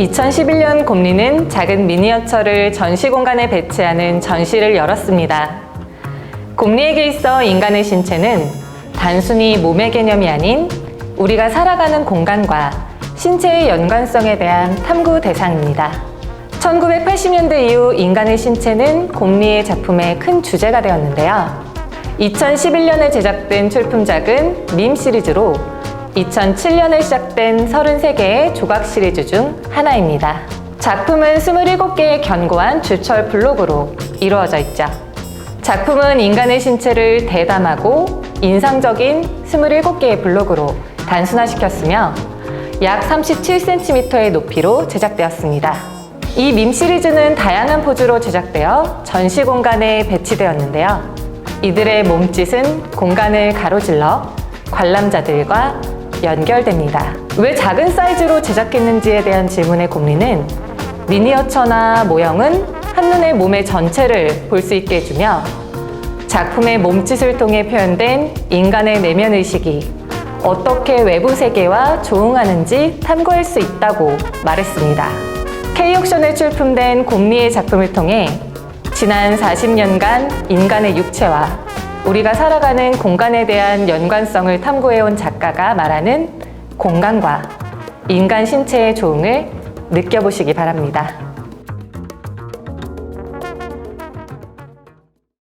2011년 곰리는 작은 미니어처를 전시 공간에 배치하는 전시를 열었습니다. 곰리에게 있어 인간의 신체는 단순히 몸의 개념이 아닌 우리가 살아가는 공간과 신체의 연관성에 대한 탐구 대상입니다. 1980년대 이후 인간의 신체는 곰리의 작품의 큰 주제가 되었는데요. 2011년에 제작된 출품작은 밈 시리즈로 2007년에 시작된 33개의 조각 시리즈 중 하나입니다. 작품은 27개의 견고한 주철 블록으로 이루어져 있죠. 작품은 인간의 신체를 대담하고 인상적인 27개의 블록으로 단순화시켰으며 약 37cm의 높이로 제작되었습니다. 이 밈 시리즈는 다양한 포즈로 제작되어 전시 공간에 배치되었는데요. 이들의 몸짓은 공간을 가로질러 관람자들과 연결됩니다. 왜 작은 사이즈로 제작했는지에 대한 질문의 곰리는 미니어처나 모형은 한눈에 몸의 전체를 볼 수 있게 해주며 작품의 몸짓을 통해 표현된 인간의 내면 의식이 어떻게 외부 세계와 조응하는지 탐구할 수 있다고 말했습니다. K옥션에 출품된 곰리의 작품을 통해 지난 40년간 인간의 육체와 우리가 살아가는 공간에 대한 연관성을 탐구해온 작가가 말하는 공간과 인간 신체의 조응을 느껴보시기 바랍니다.